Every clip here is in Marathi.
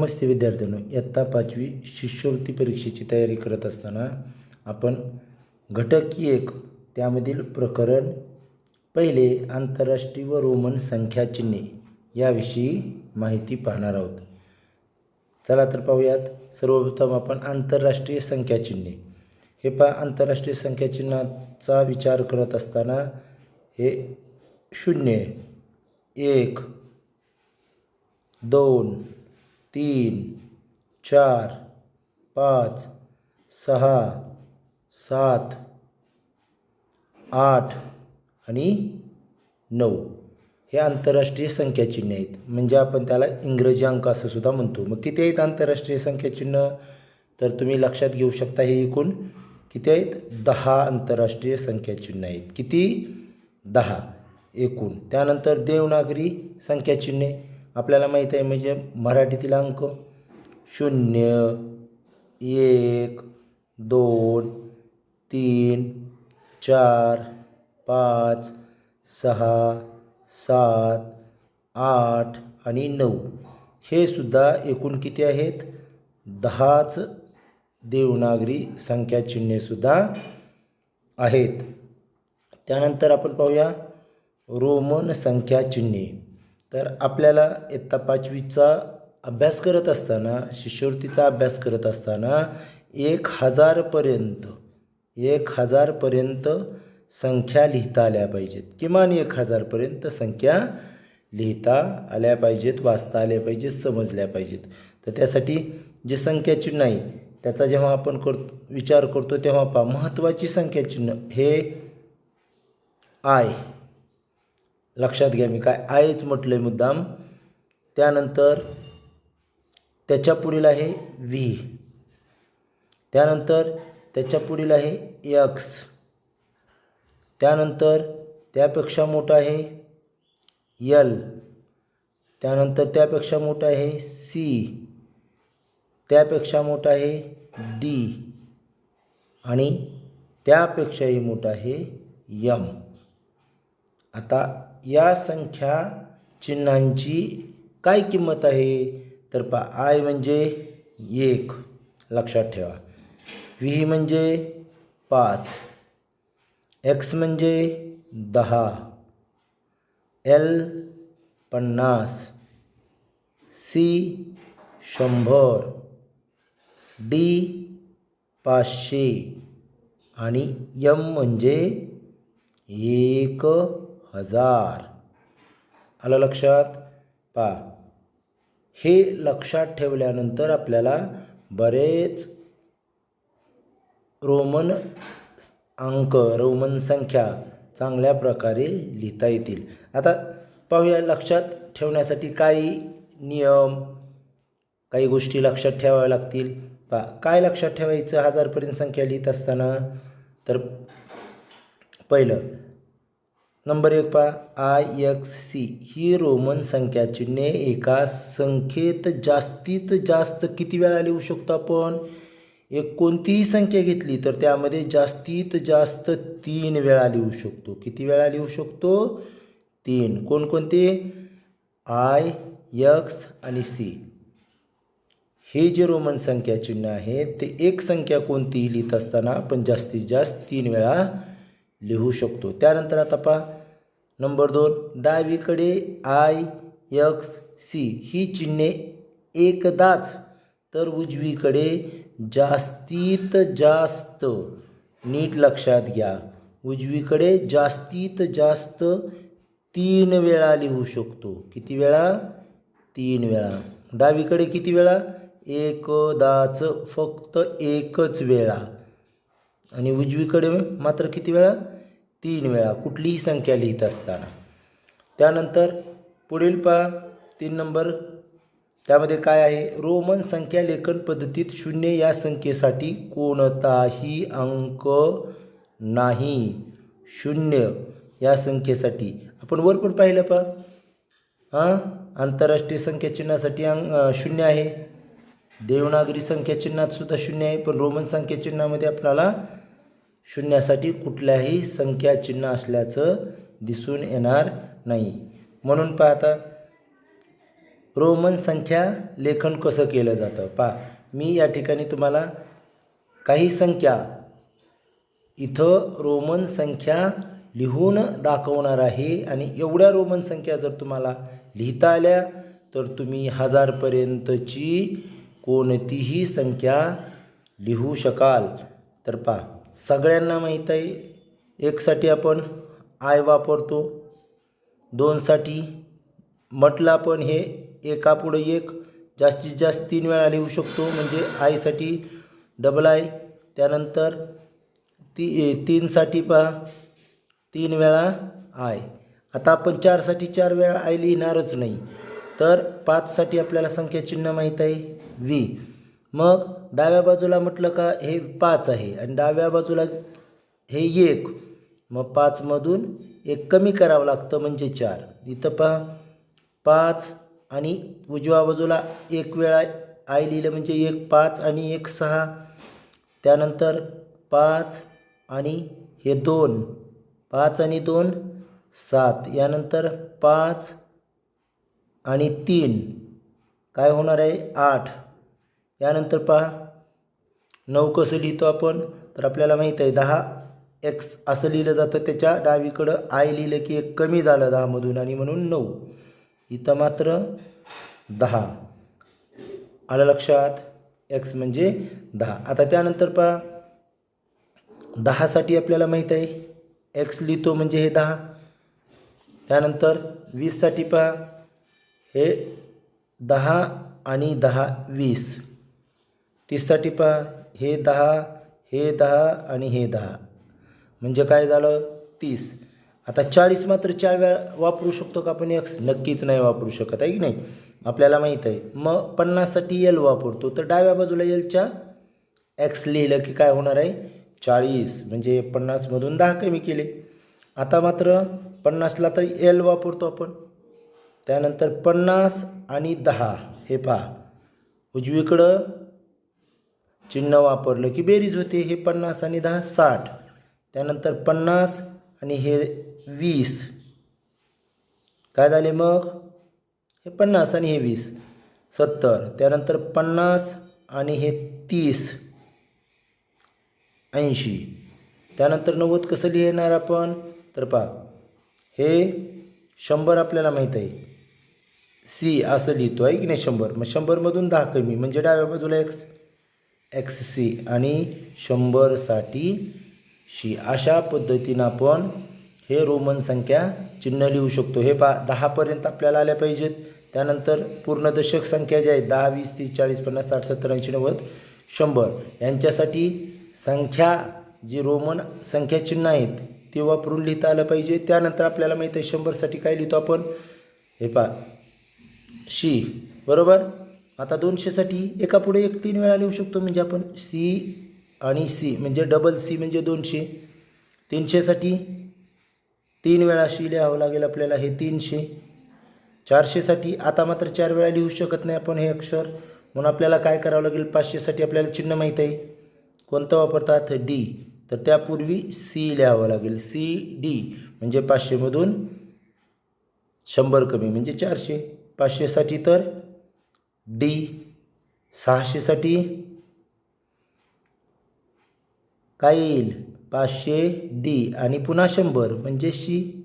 नमस्ते विद्यार्थ्यांनो इयत्ता पाचवी शिष्यवृत्ती परीक्षेची तयारी करत असताना आपण घटक एक त्यामधील प्रकरण पहिले आंतरराष्ट्रीय व रोमन संख्या चिन्हे याविषयी माहिती पाहणार आहोत. चला तर पाहूयात. सर्वप्रथम आपण आंतरराष्ट्रीय संख्या चिन्हे. हे पहा आंतरराष्ट्रीय संख्या चिन्हाचा विचार करत असताना हे शून्य एक दोन तीन चार पाच सहा सात आठ आणि नऊ. हे आंतरराष्ट्रीय संख्याचिन्ह आहेत. म्हणजे आपण त्याला इंग्रजी अंक असं सुद्धा म्हणतो. मग किती आहेत आंतरराष्ट्रीय संख्याचिन्ह? तर तुम्ही लक्षात घेऊ शकता हे एकूण. किती आहेत? दहा आंतरराष्ट्रीय संख्याचिन्ह आहेत. किती? दहा. एकूण. त्यानंतर देवनागरी संख्याचिन्हे आपल्याला माहीत आहे म्हणजे मराठीतील अंक शून्य एक दोन तीन चार पाच सहा सात आठ आणि नऊ. हे सुद्धा एकूण किती आहेत? दहाच देवनागरी संख्याचिन्हेसुद्धा आहेत. त्यानंतर आपण पाहूया रोमन संख्या चिन्हे तर आपल्याला इयत्ता पाचवीचा अभ्यास करत असताना शिष्यवृत्तीचा अभ्यास करत असताना एक हजारपर्यंत एक हजारपर्यंत संख्या लिहिता आल्या पाहिजेत. किमान एक हजारपर्यंत संख्या लिहिता आल्या पाहिजेत वाचता आल्या पाहिजेत समजल्या पाहिजेत. तर त्यासाठी जे संख्याचिन्ह नाही त्याचा जेव्हा आपण कर विचार करतो तेव्हा पहा महत्त्वाची संख्याचिन्ह हे आय. लक्षात घ्या मी काय आयच म्हटलं आहे मुद्दाम. त्यानंतर त्याच्या पुढील आहे व्ही. त्यानंतर त्याच्या पुढील आहे यक्स. त्यानंतर त्यापेक्षा मोठं आहे यल. त्यानंतर त्यापेक्षा मोठं आहे सी. त्यापेक्षा मोठं आहे डी. आणि त्यापेक्षाही मोठं आहे यम. आता या संख्या चिन्हांची काय किंमत आहे? तर पा आय म्हणजे एक. लक्षात ठेवा. व्ही म्हणजे पाच. एक्स म्हणजे दहा. एल पन्नास. सी शंभर. डी पाचशे. आणि यम म्हणजे एक. हजार. आलं लक्षात? पा हे लक्षात ठेवल्यानंतर आपल्याला बरेच रोमन अंक रोमन संख्या चांगल्या प्रकारे लिहिता येतील. आता पाहूया लक्षात ठेवण्यासाठी काही नियम काही गोष्टी लक्षात ठेवाव्या लागतील. पा काय लक्षात ठेवायचं हजारपर्यंत संख्या लिहित असताना? तर पहिलं नंबर एक पहा. आय एक्स सी ही रोमन संख्या चिन्हे एका संख्येत जास्तीत जास्त किती वेळा लिहू शकतो आपण? एक कोणतीही संख्या घेतली तर त्यामध्ये जास्तीत जास्त तीन वेळा लिहू शकतो. किती वेळा लिहू शकतो? तीन. कोणकोणते? आय यक्स आणि सी हे जे रोमन संख्या चिन्ह आहे ते एक संख्या कोणतीही लिहित असताना आपण जास्तीत जास्त तीन वेळा लिहू शकतो. त्यानंतर आता पहा नंबर दोन डावीकडे आय यक्स सी ही चिन्हे एकदाच तर उजवीकडे जास्तीत जास्त नीट लक्षात घ्या. उजवीकडे जास्तीत जास्त तीन वेळा लिहू शकतो. किती वेळा? तीन वेळा. डावीकडे किती वेळा? एकदाच फक्त एकच वेळा. आणि उजवीकडे मात्र किती वेळा? तीन वेळा. कुठलीही संख्या लिहित असताना. त्यानंतर पुढील पा तीन नंबर. त्यामध्ये काय आहे? रोमन संख्या लेखन पद्धतीत शून्य या संख्येसाठी कोणताही अंक नाही. शून्य या संख्येसाठी. आपण वर पण पाहिलं पा. हां? आंतरराष्ट्रीय संख्याचिन्हासाठी अंक शून्य आहे. देवनागरी संख्याचिन्हात सुद्धा शून्य आहे. पण रोमन संख्याचिन्हामध्ये आपल्याला शून्यासाठी कुठल्याही संख्या चिन्ह असल्याचं दिसून येणार नाही. म्हणून पाहता रोमन संख्या लेखन कसं केलं जातं? पा मी या ठिकाणी तुम्हाला काही संख्या इथं रोमन संख्या लिहून दाखवणार आहे आणि एवढ्या रोमन संख्या जर तुम्हाला लिहिता आल्या तर तुम्ही हजारपर्यंतची कोणतीही संख्या लिहू शकाल. तर पा सगळ्यांना माहीत आहे एकसाठी आपण आय वापरतो दोनसाठी म्हटलं आपण हे एकापुढं एक जास्तीत जास्त तीन वेळा लिहू शकतो म्हणजे आयसाठी डबल आय त्यानंतर ती ए, तीनसाठी पहा तीन वेळा आय आता आपण चारसाठी चार वेळा आय लिहिणारच नाही. तर पाचसाठी आपल्याला संख्या चिन्ह माहीत आहे व्ही मग डाव्या बाजूला म्हटलं का हे पाच आहे. आणि डाव्या बाजूला हे एक. मग पाचमधून एक कमी करावं लागतं म्हणजे चार. इथं पहा पाच आणि उजव्या बाजूला एक वेळा आय लिहिलं म्हणजे एक पाच आणि एक सहा. त्यानंतर पाच आणि हे दोन. पाच आणि दोन सात. यानंतर पाच आणि तीन. काय होणार आहे? आठ. यानंतर पहा. नऊ कसं लिहितो आपण? तर आपल्याला माहीत आहे दहा एक्स असं लिहिलं जातं. त्याच्या डावीकडं आय लिहिलं की एक कमी झालं दहामधून आणि म्हणून नऊ. इथं मात्र दहा. आलं लक्षात? एक्स म्हणजे दहा. आता त्यानंतर पहा. दहासाठी आपल्याला माहीत आहे एक्स लिहितो म्हणजे हे दहा. त्यानंतर वीससाठी पहा. हे दहा आणि दहा वीस. तीससाठी पहा हे दहा हे दहा आणि हे दहा. म्हणजे काय झालं? तीस. आता चाळीस मात्र चार वेळा वापरू शकतो का आपण एक्स नक्कीच नाही वापरू शकत आहे की नाही? आपल्याला माहीत आहे. मग पन्नाससाठी एल वापरतो. तर डाव्या बाजूला एलच्या एक्स लिहिलं की काय होणार आहे? चाळीस. म्हणजे पन्नासमधून दहा कमी केले. आता मात्र पन्नासला तर एल वापरतो आपण. त्यानंतर पन्नास आणि दहा. हे पहा. उजवीकडं चिन्ह वापरलं की बेरीज होते. हे पन्नास आणि दहा साठ. त्यानंतर पन्नास आणि हे वीस. काय झाले मग? हे पन्नास आणि हे वीस. सत्तर. त्यानंतर पन्नास आणि हे तीस. ऐंशी. त्यानंतर नव्वद कसं लिहिणार आपण? तर पहा. हे शंभर आपल्याला माहीत आहे. सी असं लिहितो आहे की नाही शंभर. मग शंभरमधून दहा कमी. म्हणजे डाव्या बाजूला एक्स एक्स सी आणि शंभरसाठी शी अशा पद्धतीनं आपण हे रोमन संख्या चिन्ह लिहू शकतो. हे पा दहापर्यंत आपल्याला आल्या पाहिजेत. त्यानंतर पूर्ण दशक संख्या ज्या आहेत दहा वीस तीस चाळीस पन्नास साठ सत्तर ऐंशी नव्वद शंभर. यांच्यासाठी संख्या जी रोमन संख्या चिन्ह आहेत ते वापरून लिहिता आलं पाहिजे. त्यानंतर आपल्याला माहीत आहे शंभरसाठी काय लिहितो आपण? हे पा शी बरोबर? आता दोनशेसाठी एका पुढे एक तीन वेळा लिहू शकतो म्हणजे आपण सी आणि सी म्हणजे डबल सी म्हणजे दोनशे. तीनशेसाठी तीन वेळा शी लिहावं लागेल आपल्याला हे तीनशे. चारशेसाठी आता मात्र चार वेळा लिहू शकत नाही आपण हे अक्षर. म्हणून आपल्याला काय करावं लागेल पाचशेसाठी आपल्याला चिन्ह माहीत आहे. कोणतं वापरतात? डी तर त्यापूर्वी सी लिहावं लागेल. सी डी म्हणजे पाचशेमधून शंभर कमी म्हणजे चारशे. पाचशेसाठी तर डी सहाशेसाठी काय येईल? पाचशे डी आणि पुन्हा शंभर म्हणजे शी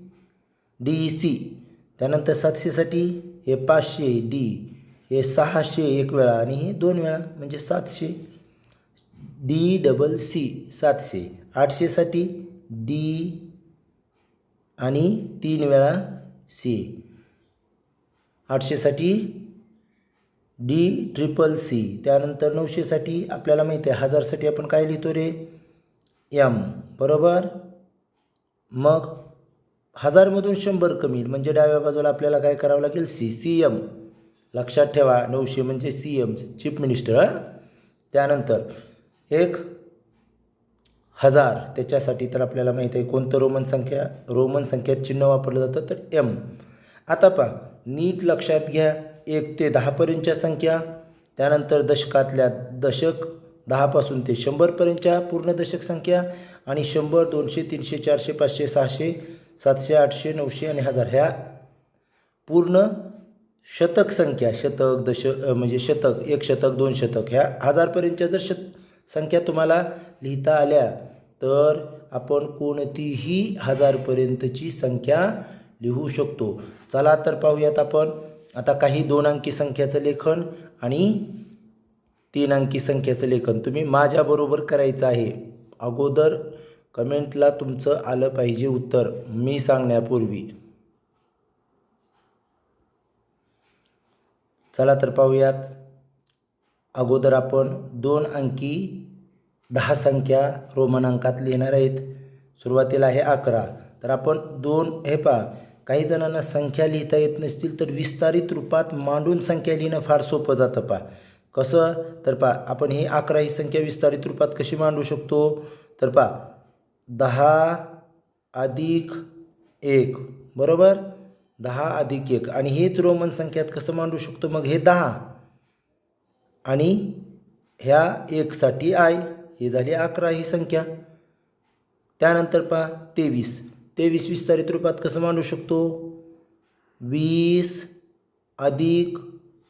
डी ई सी. त्यानंतर सातशेसाठी हे पाचशे डी हे सहाशे एक वेळा आणि हे दोन वेळा म्हणजे सातशे. डी डबल सी सातशे. आठशेसाठी डी आणि तीन वेळा सी. आठशेसाठी डी ट्रिपल सी. त्यानंतर नऊशेसाठी आपल्याला माहिती आहे हजारसाठी आपण काय लिहितो रे? एम. बरोबर? मग हजारमधून शंभर कमी म्हणजे डाव्या बाजूला आपल्याला काय करावं लागेल? सी. सी. एम. लक्षात ठेवा नऊशे म्हणजे सी. एम. चीफ मिनिस्टर त्यानंतर एक हजार. त्याच्यासाठी तर आपल्याला माहीत आहे कोणतं रोमन संख्या? रोमन संख्यात चिन्ह वापरलं जातं तर एम. आता पहा नीट लक्षात घ्या. एक ते दहापर्यंतच्या संख्या त्यानंतर दशकातल्या दशक दहापासून ते शंभरपर्यंतच्या पूर्ण दशक संख्या आणि शंभर दोनशे तीनशे चारशे पाचशे सहाशे सातशे आठशे नऊशे आणि हजार ह्या पूर्ण शतक संख्या शतक दश म्हणजे शतक एक शतक दोन शतक ह्या हजारपर्यंतच्या जर शत संख्या तुम्हाला लिहिता आल्या तर आपण कोणतीही हजारपर्यंतची संख्या लिहू शकतो. चला तर पाहूयात आपण. आता काही दोन अंकी संख्याचं लेखन आणि तीन अंकी संख्याचं लेखन तुम्ही माझ्याबरोबर करायचं आहे. अगोदर कमेंटला तुमचं आलं पाहिजे उत्तर मी सांगण्यापूर्वी. चला तर पाहूयात. अगोदर आपण दोन अंकी दहा संख्या रोमन अंकात लिहिणार आहेत. सुरुवातीला आहे अकरा. तर आपण दोन हे पहा काही जणांना संख्या लिहिता येत नसतील तर विस्तारित रूपात मांडून संख्या लिहिणं फार सोपं जातं पहा. कसं? तर पहा आपण ही अकरा ही संख्या विस्तारित रूपात कशी मांडू शकतो? तर पहा दहा अधिक एक बरोबर? दहा अधिक एक. आणि हेच रोमन संख्यात कसं मांडू शकतो? मग हे दहा. आणि ह्या एकसाठी आय ही झाली अकरा ही संख्या. त्यानंतर पहा तेवीस. तेवीस विस्तारित रूपात कसं मांडू शकतो? वीस अधिक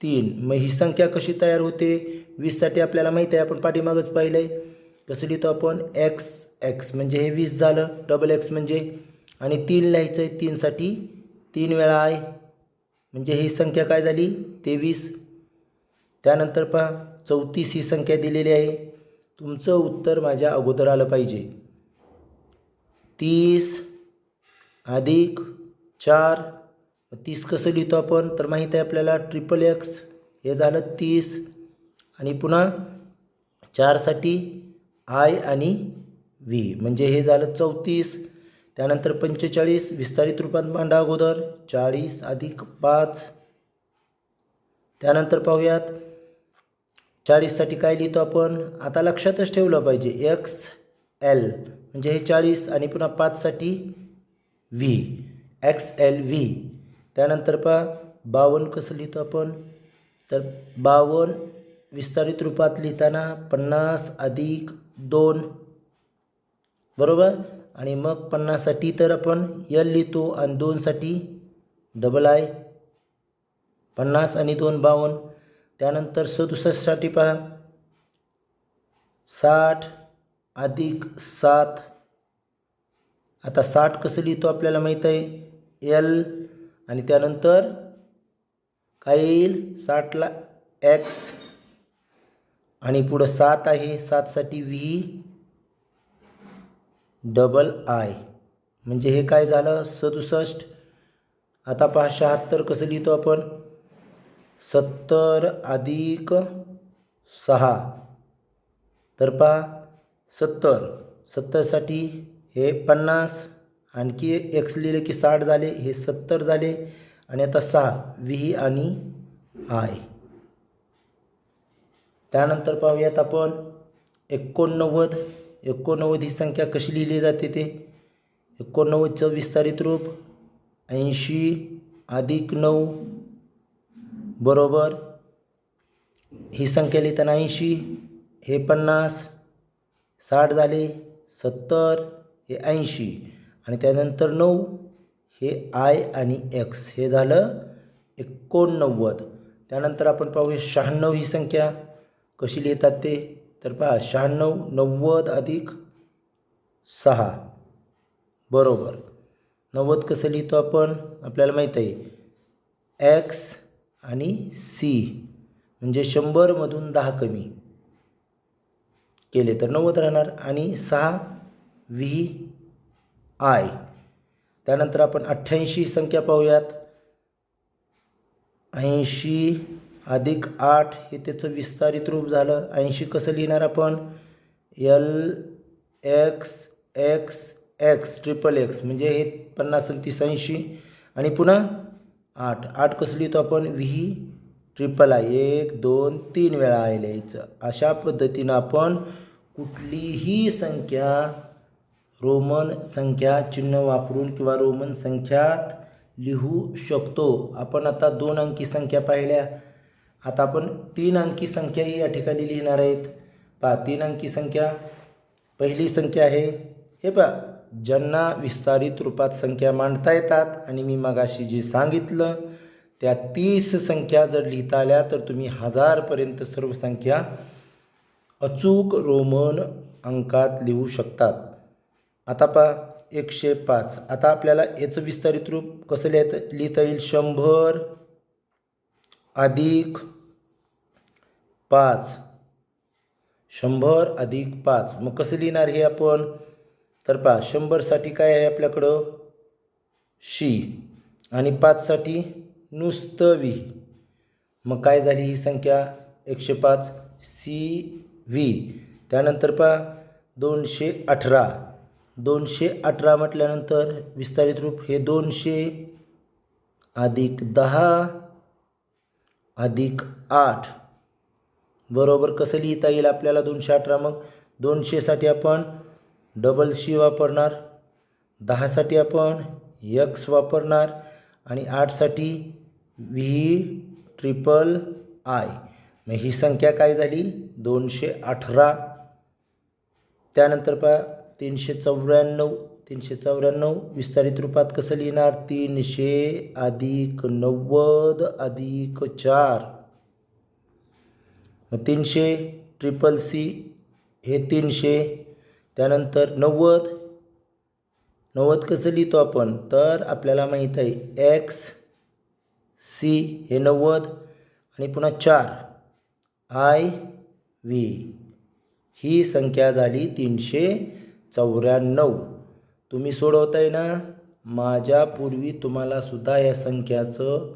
तीन. मग ही संख्या कशी तयार होते? वीससाठी आपल्याला माहीत आहे आपण पाठीमागच पाहिलं आहे कसं लिहितो आपण? एक्स एक्स म्हणजे हे वीस झालं. डबल एक्स म्हणजे? आणि तीन लिहायचं आहे तीनसाठी तीन वेळा आहे म्हणजे ही संख्या काय झाली? तेवीस. त्यानंतर पहा चौतीस ही संख्या दिलेली आहे. तुमचं उत्तर माझ्या अगोदर आलं पाहिजे. तीस अधिक चार. तीस कसं लिहितो आपण? तर माहीत आहे आपल्याला ट्रिपल एक्स हे झालं तीस. आणि पुन्हा चारसाठी आय आणि व्ही म्हणजे हे झालं चौतीस. त्यानंतर पंचेचाळीस विस्तारित रूपात मांडा अगोदर. चाळीस अधिक पाच. त्यानंतर पाहूयात चाळीससाठी काय लिहितो आपण? आता लक्षातच ठेवलं पाहिजे एक्स एल म्हणजे हे चाळीस आणि पुन्हा पाचसाठी व्ही एक्स एल व्ही त्यानंतर पहा बावन्न कसं लिहितो आपण? तर बावन्न विस्तारित रूपात लिहिताना पन्नास अधिक दोन. बरोबर? आणि मग पन्नाससाठी तर आपण यल लिहितो आणि दोनसाठी डबल आय पन्नास आणि दोन बावन्न त्यानंतर सदुसष्टसाठी पहा साठ अधिक सात. आता साठ कसं लिहितो आपल्याला माहीत आहे? एल आणि त्यानंतर काय येईल? साठला एक्स आणि पुढं सात आहे. सातसाठी व्ही डबल आय म्हणजे हे काय झालं? सदुसष्ट. आता पहा शहात्तर कसं लिहितो आपण? सत्तर अधिक सहा. तर पहा सत्तर. सत्तरसाठी हे पन्नास आणखी एक्स लिहिले की साठ झाले हे सत्तर झाले आणि आता सहा व्ही आणि आय. त्यानंतर पाहूयात आपण एकोणनव्वद. एकोणनव्वद ही संख्या कशी लिहिली जाते ते? एकोणनव्वदचं विस्तारित रूप ऐंशी अधिक नऊ बरोबर. ही संख्या लिहिताना ऐंशी हे पन्नास साठ झाले सत्तर हे ऐंशी आणि त्यानंतर नऊ हे आय आणि एक्स हे झालं एकोणनव्वद. त्यानंतर आपण पाहूया शहाण्णव ही संख्या कशी लिहितात ते? तर पहा शहाण्णव नव्वद अधिक सहा. बरोबर. नव्वद कसं लिहितो आपण? आपल्याला माहीत आहे. एक्स आणि सी म्हणजे शंभरमधून दहा कमी केले तर नव्वद राहणार आणि सहा व्ही आय. त्यानंतर आपण अठ्ठ्याऐंशी संख्या पाहूयात. ऐंशी अधिक आठ हे त्याचं विस्तारित रूप झालं. ऐंशी कसं लिहिणार आपण? L X X X triple X. म्हणजे हे पन्नास तीस ऐंशी. आणि पुन्हा आठ. आठ कसं लिहितो आपण? V triple I. एक दोन तीन वेळा आहे लिहायचं. अशा पद्धतीनं आपण कुठलीही संख्या रोमन संख्या चिन्ह वापरून किंवा रोमन संख्यात लिहू शकतो. आपण आता दोन अंकी संख्या पाहिल्या. आता आपण तीन अंकी संख्याही या ठिकाणी लिहिणार आहेत. पहा तीन अंकी संख्या. पहिली संख्या आहे. हे पहा ज्यांना विस्तारित रूपात संख्या मांडता येतात आणि मी मगाशी जे सांगितलं त्या तीस संख्या जर लिहिता आल्या तर तुम्ही हजारपर्यंत सर्व संख्या अचूक रोमन अंकात लिहू शकतात. आता पहा एकशे पाच. आता आपल्याला याचं विस्तारित रूप कसं लिहिता लिहिता येईल शंभर अधिक पाच. शंभर अधिक पाच. मग कसं लिहिणार हे आपण? तर पहा शंभरसाठी काय आहे आपल्याकडं? शी. आणि पाचसाठी नुसतं वी मग काय झाली ही संख्या? एकशे पाच. C V. त्यानंतर पहा दोनशे अठरा. दोनशे अठरा म्हटल्यानंतर विस्तारित रूप हे दोनशे अधिक दहा अधिक आठ. बरोबर कसं लिहिता येईल आपल्याला दोनशे अठरा? मग दोनशेसाठी आपण डबल शी वापरणार दहासाठी आपण यक्स वापरणार आणि आठसाठी व्ही ट्रिपल आय मग ही संख्या काय झाली? दोनशे अठरा. त्यानंतर पहा तीनशे चौऱ्याण्णव तीनशे चौऱ्याण्णव. विस्तारित रूपात कसं लिहिणार? तीनशे अधिक नव्वद अधिक चार. मग तीनशे ट्रिपल सी हे तीनशे. त्यानंतर नव्वद. नव्वद कसं लिहितो आपण? तर आपल्याला माहीत आहे एक्स सी हे नव्वद आणि पुन्हा चार. आय व्ही ही संख्या झाली तीनशे चौऱ्याण्णव. तुम्ही सोडवताय ना? माझ्यापूर्वी तुम्हाला सुद्धा या संख्याचं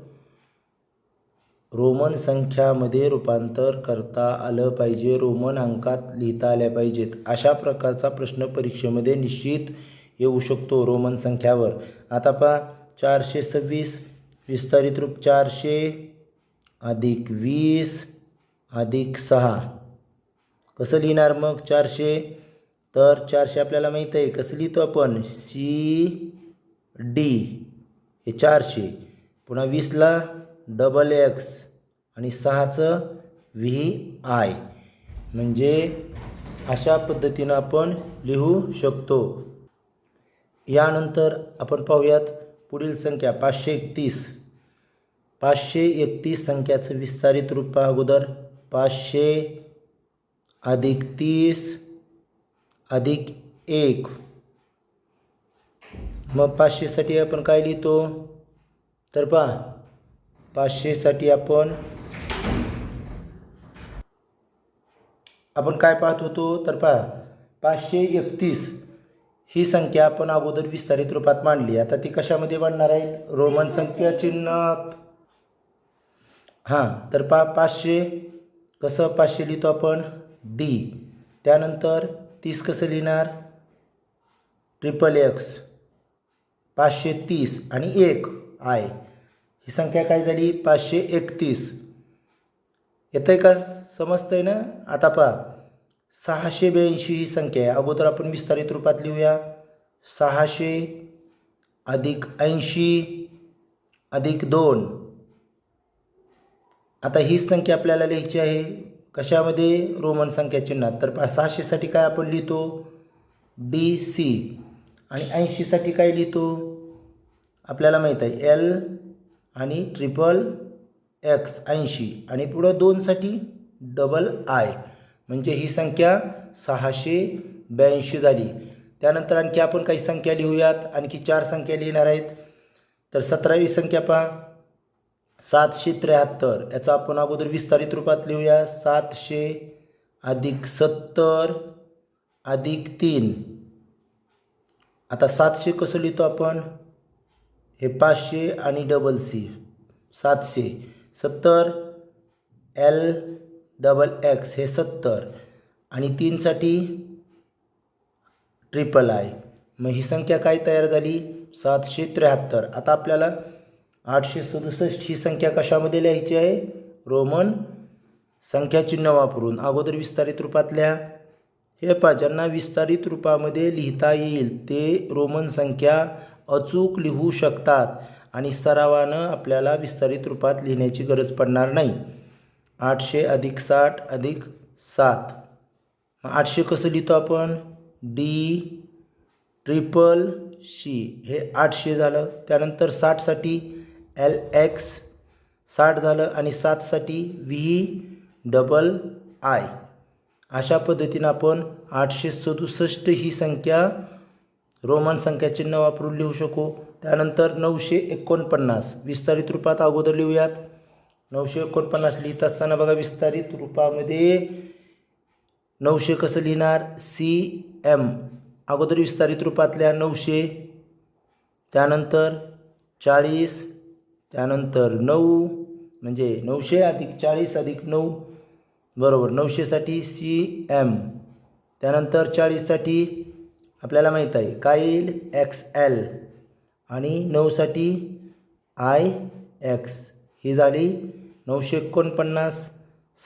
रोमन संख्यामध्ये रूपांतर करता आलं पाहिजे. रोमन अंकात लिहिता आल्या पाहिजेत. अशा प्रकारचा प्रश्न परीक्षेमध्ये निश्चित येऊ शकतो रोमन संख्यावर. आता पहा चारशे सव्वीस विस्तारित रूप चारशे अधिक वीस अधिक सहा. कसं लिहिणार मग चारशे? तर चारशे आपल्याला माहीत आहे. कसं लिहितो आपण? सी डी हे चारशे. पुन्हा वीसला डबल एक्स आणि सहाचं व्ही आय म्हणजे अशा पद्धतीनं आपण लिहू शकतो. यानंतर आपण पाहूयात पुढील संख्या. पाचशे एकतीस. पाचशे एकतीस संख्याचं विस्तारित रूप अगोदर. पाचशे अधिक तीस. अधिक एक. मग पाचशेसाठी आपण काय लिहितो? तर पहा पाचशेसाठी आपण आपण काय पाहत होतो? तर पहा पाचशे एकतीस ही संख्या आपण अगोदर विस्तारित रूपात मांडली. आता ती कशामध्ये मांडणार आहेत? रोमन संख्या चिन्हात. हां तर पा पाचशे कसं पाचशे लिहितो आपण? डी. त्यानंतर तीस कसं लिहिणार? ट्रिपल एक्स पाचशे तीस आणि एक आय ही संख्या काय झाली? पाचशे एकतीस. येतं आहे का? समजतं आहे ना? आता पहा. सहाशे ब्याऐंशी ही संख्या आहे. अगोदर आपण विस्तारित रूपात लिहूया. सहाशे अधिक ऐंशी अधिक दोन. आता हीच संख्या आपल्याला लिहायची आहे. कशामध्ये रोमन संख्या चिन्हात? तर पा सहाशेसाठी काय आपण लिहितो? डी सी आणि ऐंशीसाठी काय लिहितो? आपल्याला माहीत आहे एल आणि ट्रिपल एक्स ऐंशी. आणि पुढं दोनसाठी डबल आय म्हणजे ही संख्या सहाशे ब्याऐंशी झाली. त्यानंतर आणखी आपण काही संख्या लिहूयात. आणखी चार संख्या लिहिणार आहेत. तर सतरावी संख्या पहा. सातशे त्र्याहत्तर. याचा आपण अगोदर विस्तारित रूपात लिहूया. सातशे अधिक सत्तर अधिक तीन. आता सातशे कसं लिहितो आपण? हे पाचशे आणि डबल सी सातशे. सत्तर एल डबल एक्स हे सत्तर. आणि तीनसाठी ट्रिपल आय मग ही संख्या काय तयार झाली? सातशे त्र्याहत्तर. आता आपल्याला आठशे सदुसष्ट ही संख्या कशामध्ये लिहायची आहे? रोमन संख्या चिन्ह वापरून. अगोदर विस्तारित रूपात लिहा. हे पा ज्यांना विस्तारित रूपामध्ये लिहिता येईल ते रोमन संख्या अचूक लिहू शकतात आणि सरावानं आपल्याला विस्तारित रूपात लिहिण्याची गरज पडणार नाही. आठशे अधिक साठ अधिक सात. आठशे कसं लिहितो आपण? डी ट्रिपल शी हे आठशे झालं. त्यानंतर साठसाठी एल एक्स साठ झालं आणि सातसाठी व्ही डबल आय. अशा पद्धतीनं आपण आठशे सदुसष्ट ही संख्या रोमन संख्या चिन्ह वापरून लिहू शकू. त्यानंतर नऊशे एकोणपन्नास विस्तारित रूपात अगोदर लिहूयात. नऊशे एकोणपन्नास लिहित असताना बघा विस्तारित रूपामध्ये नऊशे कसं लिहिणार? C M. अगोदर विस्तारित रूपातल्या नऊशे त्यानंतर चाळीस त्यानंतर नऊ म्हणजे नऊशे अधिक चाळीस अधिक नऊ बरोबर नऊशेसाठी सी एम त्यानंतर चाळीससाठी आपल्याला माहीत आहे काईल एक्स एल आणि नऊसाठी आय एक्स ही झाली नऊशे एकोणपन्नास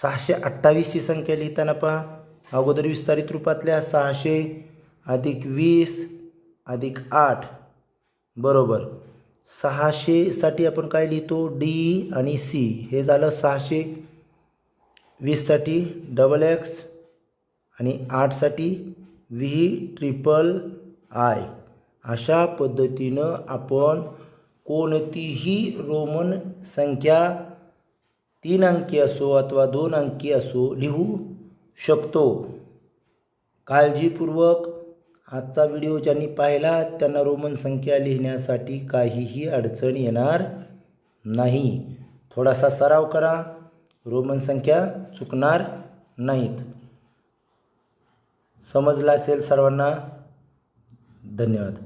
सहाशे अठ्ठावीस ही संख्या लिहिताना पहा. अगोदर विस्तारित रूपातल्या सहाशे अधिक वीस अधिक आठ. बरोबर. सहाशेसाठी आपण काय लिहितो? डी आणि सी हे झालं सहाशे. वीससाठी डबल एक्स आणि आठसाठी व्ही ट्रिपल आय अशा पद्धतीनं आपण कोणतीही रोमन संख्या तीन अंकी असो अथवा दोन अंकी असो लिहू शकतो. काळजीपूर्वक आजचा व्हिडिओ ज्यांनी पाहिला त्यांना रोमन संख्या लिहिण्यासाठी काहीही अडचण येणार नाही. थोडासा सराव करा. रोमन संख्या चुकणार नाहीत. समजला असेल सर्वांना? धन्यवाद.